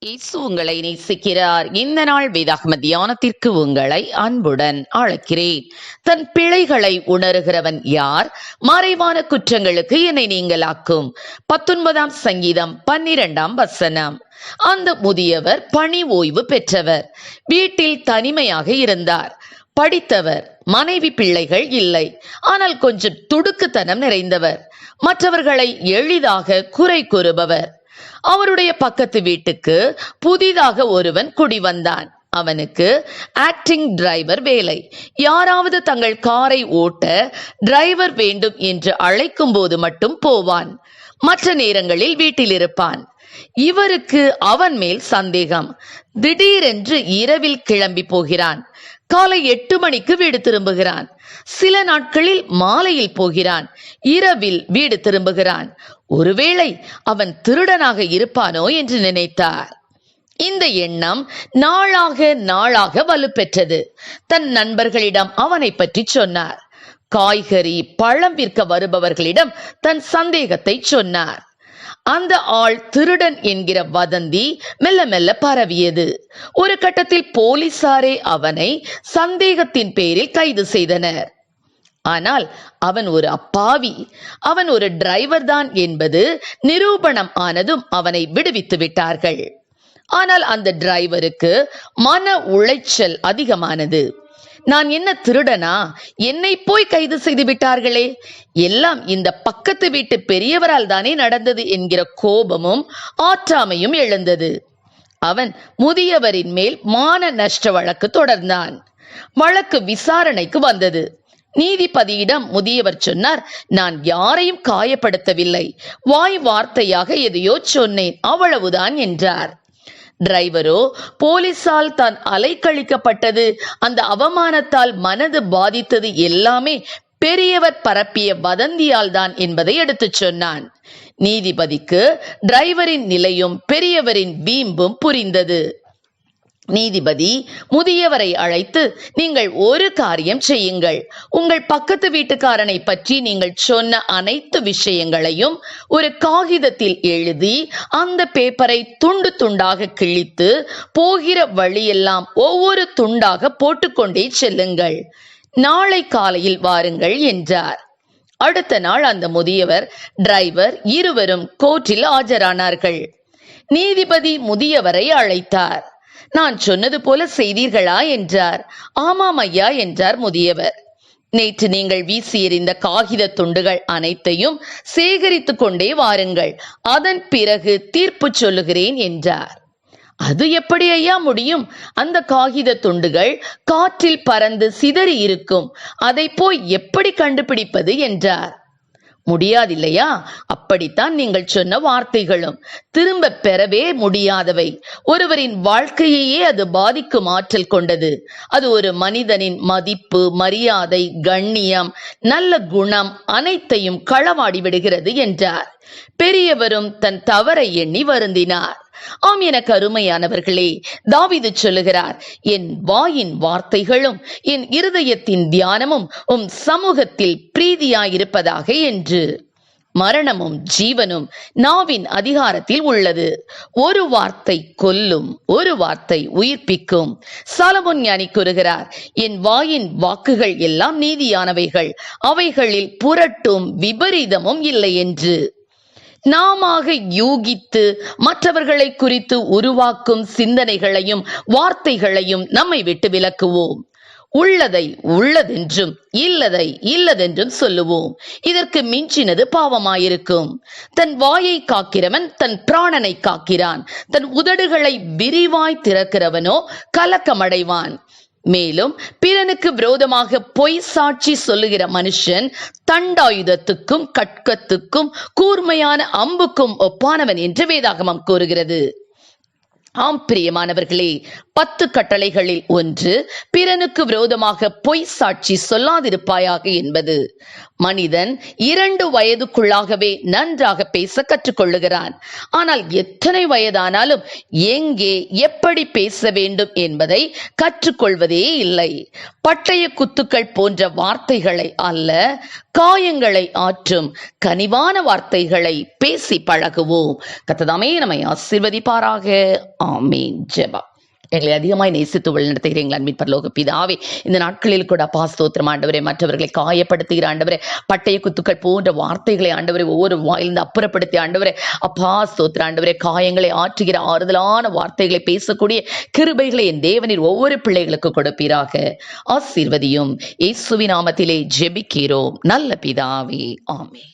இயேசு உங்களை நேசிக்கிறார். இந்த நாள் வேதாகம தியானத்திற்கு உங்களை அன்புடன் அழைக்கிறேன். தன் பிழைகளை உணர்கிறவன் யார்? மறைவான குற்றங்களுக்கு என்னை நீங்களாக்கும். பத்தொன்பதாம் சங்கீதம் பன்னிரெண்டாம் வசனம். அந்த முதியவர் பணி ஓய்வு பெற்றவர். வீட்டில் தனிமையாக இருந்தார். படித்தவர் மனைவி பிள்ளைகள் இல்லை. ஆனால் கொஞ்சம் துடுக்குத்தனம் நிறைந்தவர். மற்றவர்களை எளிதாக குறை கூறுபவர். அவருடைய பக்கத்து வீட்டுக்கு புதிதாக ஒருவன் குடி வந்தான். அவனுக்கு ஆக்டிங் டிரைவர் வேலை. யாராவது தங்கள் காரை ஓட்ட டிரைவர் வேண்டும் என்று அழைக்கும் போது மட்டும் போவான். மற்ற நேரங்களில் வீட்டில் இருப்பான். இவருக்கு அவன் மேல் சந்தேகம். திடீரென்று இரவில் கிளம்பி போகிறான். காலை எட்டு மணிக்கு வீடு திரும்புகிறான். சில நாட்களில் மாலையில் போகிறான். இரவில் வீடு திரும்புகிறான். ஒருவேளை அவன் திருடனாக இருப்பானோ என்று நினைத்தார். இந்த எண்ணம் நாளாக நாளாக வலுப்பெற்றது. தன் நண்பர்களிடம் அவனை பற்றி சொன்னார். காய்கறி பழம் விற்க வருபவர்களிடம் தன் சந்தேகத்தை சொன்னார். அந்த ஆள் திருடன் என்கிற வதந்தி மெல்ல மெல்ல பரவியது. ஒரு கட்டத்தில் போலீசாரே அவனை சந்தேகத்தின் பேரில் கைது செய்தனர். ஆனால் அவன் ஒரு அப்பாவி. அவன் ஒரு டிரைவர் தான் என்பது நிரூபணம் ஆனதும் அவனை விடுவித்து விட்டார்கள். ஆனால் அந்த டிரைவருக்கு மன உளைச்சல் அதிகமானது. நான் என்ன திருடனா? என்னை போய் கைது செய்து விட்டார்களே? எல்லாம் இந்த பக்கத்து வீட்டு பெரியவரால் தானே நடந்தது என்கிற கோபமும் ஆற்றாமையும் எழுந்தது. அவன் முதியவரின் மேல் மான நஷ்ட வழக்கு தொடர்ந்தான். வழக்கு விசாரணைக்கு வந்தது. நீதிபதியிடம் முதியவர் சொன்னார் நான் யாரையும் காயப்படுத்தவில்லை. வாய் வார்த்தையாக எதையோ சொன்னேன். அவ்வளவுதான் என்றார். டிரைவரோ போலீசால் தான் அலைக்கழிக்கப்பட்டது. அந்த அவமானத்தால் மனது பாதித்தது எல்லாமே பெரியவர் பரப்பிய வதந்தியால் தான் என்பதை எடுத்துச் சொன்னான். நீதிபதிக்கு டிரைவரின் நிலையும் பெரியவரின் வீம்பும் புரிந்தது. நீதிபதி முதியவரை அழைத்து நீங்கள் ஒரு காரியம் செய்யுங்கள். உங்கள் பக்கத்து வீட்டுக்காரனை பற்றி நீங்கள் சொன்ன அனைத்து விஷயங்களையும் ஒரு காகிதத்தில் எழுதி அந்த பேப்பரை துண்டு துண்டாக கிழித்து போகிற வழியெல்லாம் ஒவ்வொரு துண்டாக போட்டுக்கொண்டே செல்லுங்கள். நாளை காலையில் வாருங்கள் என்றார். அடுத்த நாள் அந்த முதியவர் டிரைவர் இருவரும் கோர்ட்டில் ஆஜரானார்கள். நீதிபதி முதியவரை அழைத்தார். நான் சொன்னது போல செய்தீர்களா என்றார். ஆமாம் ஐயா என்றார் முதியவர். நேற்று நீங்கள் வீசி எறிந்த காகித துண்டுகள் அனைத்தையும் சேகரித்துக் கொண்டே வாருங்கள். அதன் பிறகு தீர்ப்பு சொல்லுகிறேன் என்றார். அது எப்படி ஐயா முடியும்? அந்த காகித துண்டுகள் காற்றில் பறந்து சிதறி இருக்கும். அதை போய் எப்படி கண்டுபிடிப்பது என்றார். முடியாதில்லையா? அப்படித்தான் நீங்கள் சொன்ன வார்த்தைகளும். திரும்ப பெறவே முடியாதவை. ஒருவரின் வாழ்க்கையையே அது பாதிக்கும் ஆற்றல் கொண்டது. அது ஒரு மனிதனின் மதிப்பு மரியாதை கண்ணியம் நல்ல குணம் அனைத்தையும் களவாடி விடுகிறது என்றார். பெரியவரும் தன் தவறை எண்ணி வருந்தினார். ஆம் என கருமையானவர்களே தாவிது சொல்லுகிறார் என் வாயின் வார்த்தைகளும் என் இருதயத்தின் தியானமும் உம் சமூகத்தில் பிரீதியாயிருப்பதாக என்று. மரணமும் ஜீவனும் நாவின் அதிகாரத்தில் உள்ளது. ஒரு வார்த்தை கொல்லும் ஒரு வார்த்தை உயிர்ப்பிக்கும். சாலமுன் ஞானி கூறுகிறார் என் வாயின் வாக்குகள் எல்லாம் நீதியானவைகள் அவைகளில் புரட்டும் விபரீதமும் இல்லை என்று. நாமாக யூகித்து மற்றவர்களை குறித்து உருவாக்கும் சிந்தனைகளையும் வார்த்தைகளையும் நம்மை விட்டு விலக்குவோம். உள்ளதை உள்ளதென்றும் இல்லதை இல்லதென்றும் சொல்லுவோம். இதற்கு மிஞ்சினது பாவமாயிருக்கும். தன் வாயை காக்கிறவன் தன் பிராணனை காக்கிறான். தன் உதடுகளை விரிவாய் திறக்கிறவனோ கலக்கமடைவான். மேலும் பிறனுக்கு விரோதமாக பொய் சாட்சி சொல்லுகிற மனுஷன் தண்டாயுதத்துக்கும் கட்கத்துக்கும் கூர்மையான அம்புக்கும் ஒப்பானவன் என்று வேதாகமம் கூறுகிறது. ஆம் பிரியமானவர்களே பத்து கட்டளைகளில் ஒன்று பிறனுக்கு விரோதமாக பொய் சாட்சி சொல்லாதிருப்பாயாக என்பது. மனிதன் இரண்டு வயதுக்குள்ளாகவே நன்றாக பேச கற்றுக்கொள்ளுகிறான். ஆனால் எத்தனை வயதானாலும் எங்கே எப்படி பேச வேண்டும் என்பதை கற்றுக்கொள்வதே இல்லை. பட்டய குத்துக்கள் போன்ற வார்த்தைகளை அல்ல காயங்களை ஆற்றும் கனிவான வார்த்தைகளை பேசி பழகுவோம். கத்ததாமே நம்மை ஆசிர்வதிப்பாராக. ஆமீன். ஜெபம். எங்களை அதிகமாய் நேசித்து வழிநடத்துகிறீர்கள் அன்பின் பரலோக பிதாவே. இந்த நாட்களில் கூட அப்பா ஸ்தோத்திரம் ஆண்டவரே மற்றவர்களை காயப்படுத்துகிற ஆண்டவரே பட்டய குத்துக்கள் போன்ற வார்த்தைகளை ஆண்டவரை ஒவ்வொரு வாயிலிருந்து அப்புறப்படுத்தி ஆண்டவரே அப்பா ஸ்தோத்திர ஆண்டவரே காயங்களை ஆற்றுகிற ஆறுதலான வார்த்தைகளை பேசக்கூடிய கிருபைகளை என் தேவனில் ஒவ்வொரு பிள்ளைகளுக்கு கொடுப்பீராக. ஆசீர்வதியும். இயேசுவின் நாமத்திலே ஜெபிக்கிறோம். நல்ல பிதாவே. ஆமே